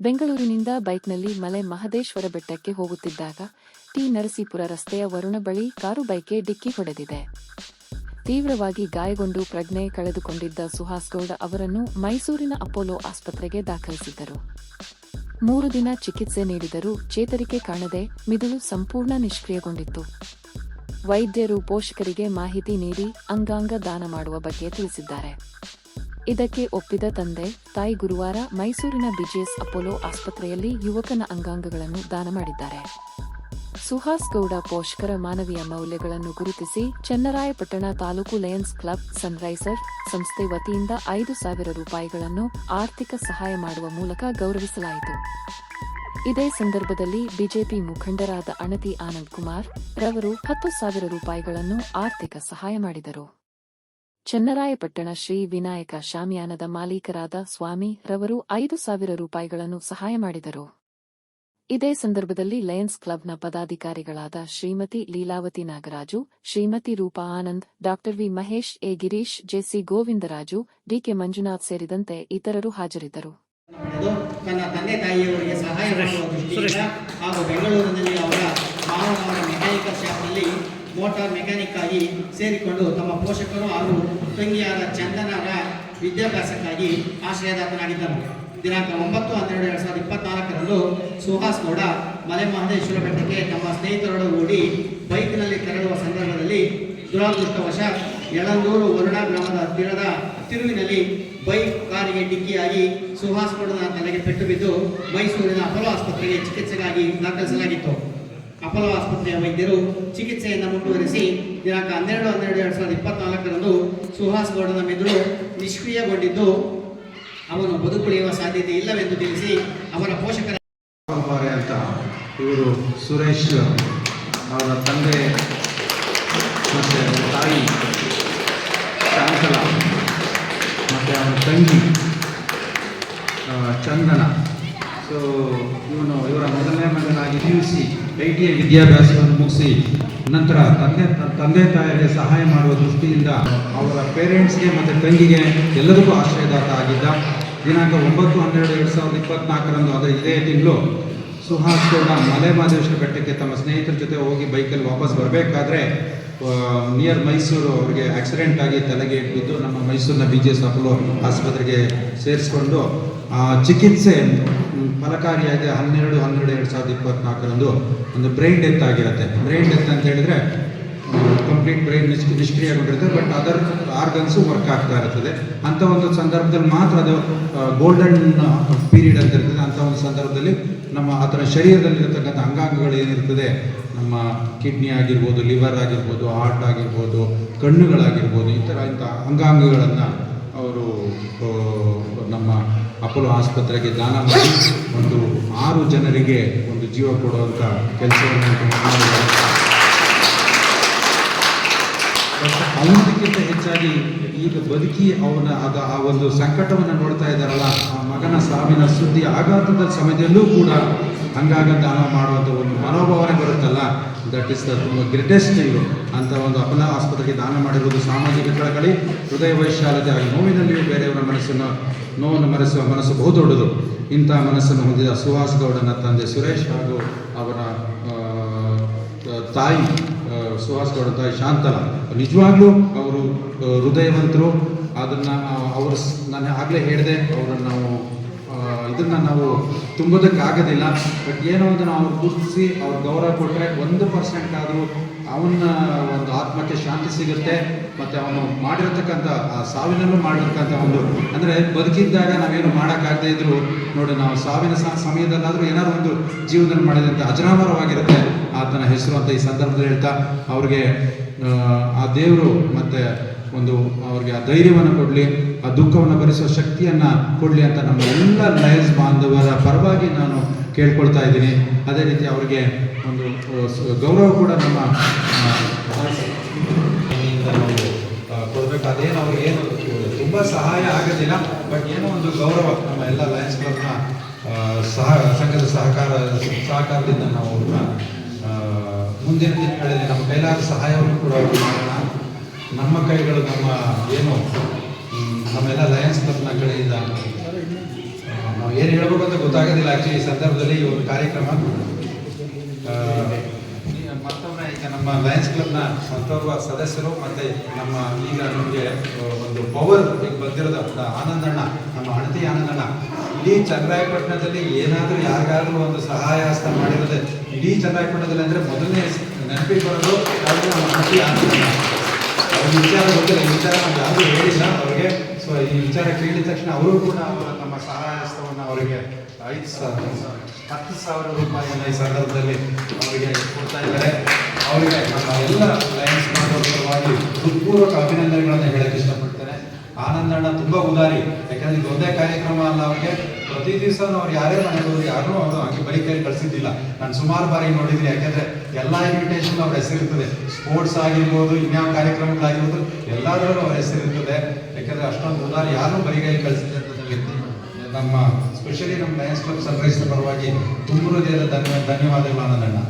ಬೆಂಗಳೂರಿನಿಂದ ಬೈಕ್ನಲ್ಲಿ ಮಲೆ ಮಹದೇಶ್ವರ ಬೆಟ್ಟಕ್ಕೆ ಹೋಗುತ್ತಿದ್ದಾಗ ಟಿ. ನರಸೀಪುರ ರಸ್ತೆಯ ವರುಣ ಬಳಿ ಕಾರು ಬೈಕ್ಗೆ ಡಿಕ್ಕಿ ಹೊಡೆದಿದೆ. ತೀವ್ರವಾಗಿ ಗಾಯಗೊಂಡು ಪ್ರಜ್ಞೆ ಕಳೆದುಕೊಂಡಿದ್ದ ಸುಹಾಸ್ ಗೌಡ ಅವರನ್ನು ಮೈಸೂರಿನ ಅಪೋಲೋ ಆಸ್ಪತ್ರೆಗೆ ದಾಖಲಿಸಿದ್ದರು. ಮೂರು ದಿನ ಚಿಕಿತ್ಸೆ ನೀಡಿದರೂ ಚೇತರಿಕೆ ಕಾಣದೆ ಮಿದುಳು ಸಂಪೂರ್ಣ ನಿಷ್ಕ್ರಿಯಗೊಂಡಿತ್ತು. ವೈದ್ಯರು ಪೋಷಕರಿಗೆ ಮಾಹಿತಿ ನೀಡಿ ಅಂಗಾಂಗ ದಾನ ಮಾಡುವ ಬಗ್ಗೆ ತಿಳಿಸಿದ್ದಾರೆ. ಇದಕ್ಕೆ ಒಪ್ಪಿದ ತಂದೆ, ತಾಯಿ ಗುರುವಾರ ಮೈಸೂರಿನ ಬಿಜಿಎಸ್ ಅಪೋಲೋ ಆಸ್ಪತ್ರೆಯಲ್ಲಿ ಯುವಕನ ಅಂಗಾಂಗಗಳನ್ನು ದಾನ ಮಾಡಿದ್ದಾರೆ. ಸುಹಾಸ್ ಗೌಡ ಪೋಷಕರ ಮಾನವೀಯ ಮೌಲ್ಯಗಳನ್ನು ಗುರುತಿಸಿ Channarayapatna taluk Lions Club Sunriser ಸಂಸ್ಥೆ ವತಿಯಿಂದ ಐದು ಸಾವಿರ ರೂಪಾಯಿಗಳನ್ನು ಆರ್ಥಿಕ ಸಹಾಯ ಮಾಡುವ ಮೂಲಕ ಗೌರವಿಸಲಾಯಿತು. ಇದೇ ಸಂದರ್ಭದಲ್ಲಿ ಬಿಜೆಪಿ ಮುಖಂಡರಾದ ಅಣತಿ ಆನಂದ್ ಕುಮಾರ್ ರವರು ಹತ್ತು ಸಾವಿರ ರೂಪಾಯಿಗಳನ್ನು ಆರ್ಥಿಕ ಸಹಾಯ ಮಾಡಿದರು. ಚನ್ನರಾಯಪಟ್ಟಣ ಶ್ರೀ ವಿನಾಯಕ ಶಾಮಿಯಾನದ ಮಾಲೀಕರಾದ ಸ್ವಾಮಿ ರವರು ಐದು ಸಾವಿರ ರೂಪಾಯಿಗಳನ್ನು ಸಹಾಯ ಮಾಡಿದರು. ಇದೇ ಸಂದರ್ಭದಲ್ಲಿ ಲಯನ್ಸ್ ಕ್ಲಬ್ನ ಪದಾಧಿಕಾರಿಗಳಾದ Shrimati Leelavathi Nagaraju Shrimati Roopa Anand doctor V Mahesh A Girish JC Govindaraju DK Manjunath ಸೇರಿದಂತೆ ಇತರರು ಹಾಜರಿದ್ದರು. ತನ್ನ ತಂದೆ ತಾಯಿಯವರಿಗೆ ಸಹಾಯ ಹಾಗೂ ಬೆಂಗಳೂರಿನಲ್ಲಿ ಅವರ ಮೋಟಾರ್ ಮೆಕ್ಯಾನಿಕ್ ಆಗಿ ಸೇರಿಕೊಂಡು ತಮ್ಮ ಪೋಷಕರು ಹಾಗೂ ತಂಗಿಯಾದ ಚಂದನರ ವಿದ್ಯಾಭ್ಯಾಸಕ್ಕಾಗಿ ಆಶ್ರಯದಾತನಾಗಿದ್ದರು ದಿನಾಂಕ ಒಂಬತ್ತು ಹನ್ನೆರಡು ಎರಡು ಸಾವಿರದ ಇಪ್ಪತ್ನಾಲ್ಕರಂದು ಸುಹಾಸ್ ಗೌಡ ಮಲೆ ಮಹದೇಶ್ವರ ಬೆಟ್ಟಕ್ಕೆ ತಮ್ಮ ಸ್ನೇಹಿತರೊಡಗೂಡಿ ಬೈಕ್ನಲ್ಲಿ ತೆರಳುವ ಸಂದರ್ಭದಲ್ಲಿ ದುರಾದೃಷ್ಟವಶ ಯಳಂದೂರು ವರುಣ ಗ್ರಾಮದ ಹತ್ತಿರದ ತಿರುವಿನಲ್ಲಿ ಬೈಕ್ ಕಾರಿಗೆ ಡಿಕ್ಕಿಯಾಗಿ ಸುಹಾಸ್ ಗೌಡನ ತಲೆಗೆ ಪೆಟ್ಟು ಬಿದ್ದು ಮೈಸೂರಿನ ಅಪೋಲೋ ಆಸ್ಪತ್ರೆಗೆ ಚಿಕಿತ್ಸೆಗಾಗಿ ದಾಖಲಿಸಲಾಗಿತ್ತು. ಅಪೋಲೋ ಆಸ್ಪತ್ರೆಯ ವೈದ್ಯರು ಚಿಕಿತ್ಸೆಯನ್ನು ಮುಂದುವರೆಸಿ ದಿನಾಂಕ ಹನ್ನೆರಡು ಹನ್ನೆರಡು, ಎರಡು ಸಾವಿರದ ಇಪ್ಪತ್ನಾಲ್ಕರಂದು ಸುಹಾಸ್ ಗೌಡನ ಮೆದುಳು ನಿಷ್ಕ್ರಿಯಗೊಂಡಿದ್ದು, ಅವನು ಬದುಕುಳಿಯುವ ಸಾಧ್ಯತೆ ಇಲ್ಲವೆಂದು ತಿಳಿಸಿ ಅವರ ಪೋಷಕರ ಅಂತ ಇವರು ಸುರೇಶ್ ಅವರ ತಂದೆ ಮತ್ತು ತಾಯಿ ಶಾಂತಲ, ಮತ್ತು ಅವನ ತಂಗಿ ಚಂದನ. ಸೊ ಇವನು ಇವರ ಮೊದಲನೇ ಮಗನಾಗಿ ಪಿ ಐ ಟಿ ಐ ವಿದ್ಯಾಭ್ಯಾಸವನ್ನು ಮುಗಿಸಿ ನಂತರ ತಂದೆ ತಂದೆ ತಾಯಿಗೆ ಸಹಾಯ ಮಾಡುವ ದೃಷ್ಟಿಯಿಂದ ಅವರ ಪೇರೆಂಟ್ಸ್ಗೆ ಮತ್ತು ತಂಗಿಗೆ ಎಲ್ಲದಕ್ಕೂ ಆಶ್ರಯದಾತ ಆಗಿದ್ದ ದಿನಾಂಕ ಒಂಬತ್ತು ಹನ್ನೆರಡು ಎರಡು ಸಾವಿರದ ಇಪ್ಪತ್ನಾಲ್ಕರಂದು ಅಂದರೆ ಇದೇ ತಿಂಗಳು ಸುಹಾಸ್ ಗೌಡ ಮಲೆ ಮಹದೇಶ್ವರ ಬೆಟ್ಟಕ್ಕೆ ತಮ್ಮ ಸ್ನೇಹಿತರ ಜೊತೆ ಹೋಗಿ ಬೈಕಲ್ಲಿ ವಾಪಸ್ ಬರಬೇಕಾದ್ರೆ ನಿಯರ್ ಮೈಸೂರು ಅವರಿಗೆ ಆಕ್ಸಿಡೆಂಟ್ ಆಗಿ ತಲೆಗೆ ಇಟ್ಟಿದ್ದು ನಮ್ಮ ಮೈಸೂರಿನ ಬಿ ಜಿ ಎಸ್ ಆಸ್ಪತ್ರೆಗೆ ಸೇರಿಸ್ಕೊಂಡು ಚಿಕಿತ್ಸೆ ಫಲಕಾರಿಯಾಗಿ ಹನ್ನೆರಡು ಹನ್ನೆರಡು, ಎರಡು ಸಾವಿರದ ಇಪ್ಪತ್ನಾಲ್ಕರಂದು ಒಂದು ಬ್ರೈನ್ ಡೆತ್ ಆಗಿರುತ್ತೆ. ಬ್ರೈನ್ ಡೆತ್ ಅಂತ ಹೇಳಿದ್ರೆ ಕಂಪ್ಲೀಟ್ ಬ್ರೈನ್ ನಿಷ್ಕ್, ನಿಷ್ಕ್ರಿಯಗೊಂಡಿರುತ್ತೆ ಬಟ್ ಅದರ್ ಆರ್ಗನ್ಸು ವರ್ಕ್ ಆಗ್ತಾ ಇರ್ತದೆ ಅಂಥ ಒಂದು ಸಂದರ್ಭದಲ್ಲಿ ಮಾತ್ರ ಅದು ಗೋಲ್ಡನ್ ಪೀರಿಯಡ್ ಅಂತ ಇರ್ತದೆ. ಅಂಥ ಒಂದು ಸಂದರ್ಭದಲ್ಲಿ ನಮ್ಮ ಆತನ ಶರೀರದಲ್ಲಿರತಕ್ಕಂಥ ಅಂಗಾಂಗಗಳು ಏನಿರ್ತದೆ ನಮ್ಮ ಕಿಡ್ನಿ ಆಗಿರ್ಬೋದು ಲಿವರ್ ಆಗಿರ್ಬೋದು ಹಾರ್ಟ್ ಆಗಿರ್ಬೋದು, ಕಣ್ಣುಗಳಾಗಿರ್ಬೋದು, ಈ ಥರ ಇಂಥ ಅಂಗಾಂಗಗಳನ್ನು ಅವರು ನಮ್ಮ ಅಪೋಲೋ ಆಸ್ಪತ್ರೆಗೆ ದಾನ ಮಾಡಿ ಒಂದು ಆರು ಜನರಿಗೆ ಒಂದು ಜೀವ ಕೊಡುವಂಥ ಕೆಲಸವನ್ನು ಬಟ್ ಹೆಚ್ಚಾಗಿ ಈಗ ಬದುಕಿ ಅವನ ಆಗ ಆ ಒಂದು ಸಂಕಟವನ್ನು ನೋಡ್ತಾ ಇದ್ದಾರಲ್ಲ, ಆ ಮಗನ ಸಾವಿನ ಸುದ್ದಿ ಆಘಾತದ ಸಮಯದಲ್ಲೂ ಕೂಡ ಹಂಗಾಗ ದಾನ ಮಾಡುವಂಥ ಒಂದು ಮನೋಭಾವನೆ ಬರುತ್ತಲ್ಲ. ದಟ್ ಇಸ್ ದ ತುಂಬ ಗ್ರೇಟೆಸ್ಟ್ ಇದು ಅಂತ ಒಂದು ಅಪಲ ಆಸ್ಪತ್ರೆಗೆ ದಾನ ಮಾಡಿರುವುದು ಸಾಮಾಜಿಕ ಕಳಕಳಿ, ಹೃದಯ ವೈಶಾಲತೆ ಆಗಿ ನೋವಿನಲ್ಲಿಯೂ ಬೇರೆಯವರ ಮನಸ್ಸನ್ನು, ನೋವನ್ನು ಮರೆಸುವ ಮನಸ್ಸು ಬಹುದೊಡ್ಡದು. ಇಂಥ ಮನಸ್ಸನ್ನು ಹೊಂದಿದ ಸುಹಾಸ್ ಗೌಡನ ತಂದೆ ಸುರೇಶ್ ಹಾಗೂ ಅವರ ತಾಯಿ ಸುಹಾಸ್ ಗೌಡ ಶಾಂತನ ನಿಜವಾಗ್ಲೂ ಅವರು ಹೃದಯವಂತರು. ಅದನ್ನು ಅವರು ನಾನು ಆಗಲೇ ಹೇಳಿದೆ, ಅವರನ್ನು ನಾವು ಇದನ್ನು ನಾವು ತುಂಬೋದಕ್ಕಾಗೋದಿಲ್ಲ. ಬಟ್ ಏನೋ ಒಂದು ನಾವು ಗುರುತಿಸಿ ಅವ್ರ ಗೌರವ ಕೊಟ್ಟರೆ ಒಂದು ಪರ್ಸೆಂಟ್ ಆದರೂ ಅವನ ಒಂದು ಆತ್ಮಕ್ಕೆ ಶಾಂತಿ ಸಿಗುತ್ತೆ, ಮತ್ತು ಅವನು ಮಾಡಿರತಕ್ಕಂಥ ಆ ಸಾವಿನಲ್ಲೂ ಮಾಡಿರ್ತಕ್ಕಂಥ ಒಂದು, ಅಂದರೆ ಬದುಕಿದ್ದಾಗ ನಾವೇನು ಮಾಡೋಕ್ಕಾಗದೇ ಇದ್ರು ನೋಡಿ, ನಾವು ಸಾವಿನ ಸಮಯದಲ್ಲಾದರೂ ಏನಾದ್ರು ಒಂದು ಜೀವನದಲ್ಲಿ ಮಾಡಿದಂಥ ಅಜರಾಮರವಾಗಿರುತ್ತೆ. ಆತನ ಹೆಸರು ಅಂತ ಈ ಸಂದರ್ಭದಲ್ಲಿ ಹೇಳ್ತಾ, ಅವ್ರಿಗೆ ಆ ದೇವರು ಮತ್ತು ಒಂದು ಅವ್ರಿಗೆ ಆ ಧೈರ್ಯವನ್ನು ಕೊಡಲಿ, ಆ ದುಃಖವನ್ನು ಭರಿಸುವ ಶಕ್ತಿಯನ್ನು ಕೊಡಲಿ ಅಂತ ನಮ್ಮ ಎಲ್ಲ ಲಯನ್ಸ್ ಬಾಂಧವರ ಪರವಾಗಿ ನಾನು ಕೇಳ್ಕೊಳ್ತಾ ಇದ್ದೀನಿ. ಅದೇ ರೀತಿ ಅವರಿಗೆ ಒಂದು ಗೌರವ ಕೂಡ ನಮ್ಮ ಕೊಡ್ಬೇಕು. ಅದೇನು ಅವ್ರಿಗೆ ಏನು, ತುಂಬ ಸಹಾಯ ಆಗೋದಿಲ್ಲ, ಬಟ್ ಏನೋ ಒಂದು ಗೌರವ ನಮ್ಮ ಎಲ್ಲ ಲಯನ್ಸ್ ಕ್ಲಬ್ನ ಸಹ, ಸಂಘದ ಸಹಕಾರ, ಸಹಕಾರದಿಂದ ನಾವು ಮುಂದಿನ ದಿನಗಳಲ್ಲಿ ನಮ್ಮ ಕೈಲಾದ ಸಹಾಯವನ್ನು ಕೂಡ ನಮ್ಮ ಕೈಗಳು ನಮ್ಮ ಏನು ನಮ್ಮೆಲ್ಲ ಲಯನ್ಸ್ ಕ್ಲಬ್ನ ಕಡೆಯಿಂದ ನಾವು ಏನು ಹೇಳ್ಬೇಕು ಅಂತ ಗೊತ್ತಾಗೋದಿಲ್ಲ ಆ್ಯಕ್ಚುಲಿ ಈ ಸಂದರ್ಭದಲ್ಲಿ ಈ ಒಂದು ಕಾರ್ಯಕ್ರಮ. ಮತ್ತೊಮ್ಮೆ ಈಗ ನಮ್ಮ ಲಯನ್ಸ್ ಕ್ಲಬ್ನ ಮತ್ತೊಬ್ಬ ಸದಸ್ಯರು ಮತ್ತು ನಮ್ಮ ಈಗ ನಮಗೆ ಒಂದು ಪವರ್ ಈಗ ಬಂದಿರೋದು ಆನಂದಣ್ಣ, ನಮ್ಮ ಹಣತಿ ಆನಂದಣ್ಣ. ಇಡೀ ಚನ್ನರಾಯಪಟ್ಟಣದಲ್ಲಿ ಏನಾದರೂ ಯಾರಿಗಾದ್ರೂ ಒಂದು ಸಹಾಯ ಹಸ್ತ ಮಾಡಿರೋದೆ ಇಡೀ ಚನ್ನರಾಯಪಟ್ಟಣದಲ್ಲಿ ಅಂದರೆ ಮೊದಲನೇ ನೆನಪಿಗೆ ಬರೋದು ನಮ್ಮ ಹಣತಿ ಆನಂದಣ್ಣ. ಅವ್ರ ವಿಚಾರ ಬಗ್ಗೆ ನಮ್ಮ ವಿಚಾರ ನಾವು ಯಾರು ಹೇಳಿಲ್ಲ ಅವರಿಗೆ. ಸೊ ಈ ವಿಚಾರ ಕೇಳಿದ ತಕ್ಷಣ ಅವರು ಕೂಡ ಅವರ ತಮ್ಮ ಸಹಾಯ ಹಸ್ತವನ್ನು ಅವರಿಗೆ ಐದು ಸಾವಿರ, ಹತ್ತು ಸಾವಿರ ರೂಪಾಯಿಯನ್ನು ಈ ಸಂದರ್ಭದಲ್ಲಿ ಅವರಿಗೆ ಕೊಡ್ತಾ ಇದ್ದಾರೆ. ಅವರಿಗೆ ನಮ್ಮ ಎಲ್ಲ ಲಯನ್ಸ್ ಮಾಡುವ ಪರವಾಗಿ ಹೃತ್ಪೂರ್ವಕ ಅಭಿನಂದನೆಗಳನ್ನು ಹೇಳಕ್ಕೆ ಇಷ್ಟಪಡ್ತೇನೆ. ಆನಂದಣ್ಣ ತುಂಬಾ ಉದಾರಿ. ಯಾಕಂದ್ರೆ ಇದು ಒಂದೇ ಕಾರ್ಯಕ್ರಮ ಅಲ್ಲ ಅವ್ರಿಗೆ. ಪ್ರತಿ ದಿವಸ ಅವ್ರು ಯಾರೇ ಮನೆಗೆ ಹೋದ್ರು ಯಾರು ಅವರು ಹಂಗೆ ಬರೀ ಕೈ ಕಳಿಸಿದ್ದಿಲ್ಲ. ನಾನು ಸುಮಾರು ಬಾರಿ ನೋಡಿದ್ದೀನಿ. ಯಾಕಂದ್ರೆ ಎಲ್ಲ ಇನ್ವಿಟೇಷನ್ ಅವ್ರ ಹೆಸರಿರ್ತದೆ ಸ್ಪೋರ್ಟ್ಸ್ ಆಗಿರ್ಬೋದು, ಇನ್ಯಾವ ಕಾರ್ಯಕ್ರಮಗಳಾಗಿರ್ಬೋದು, ಎಲ್ಲದರಲ್ಲೂ ಅವ್ರ ಹೆಸರಿರ್ತದೆ ಯಾಕಂದ್ರೆ ಅಷ್ಟೊಂದು ಉದಾರಿ ಯಾರು ಬರಿಗೈಲಿ ಕೈ ವ್ಯಕ್ತಿ ನಮ್ಮ ಸ್ಪೆಷಲಿ ನಮ್ಮ ಲಯನ್ಸ್ ಕ್ಲಬ್ ಸನ್ರೈಸ್ ಪರವಾಗಿ ತುಂಬ ಹೃದಯದ ಧನ್ಯ, ಧನ್ಯವಾದಗಳು ಆನಂದಣ್ಣ.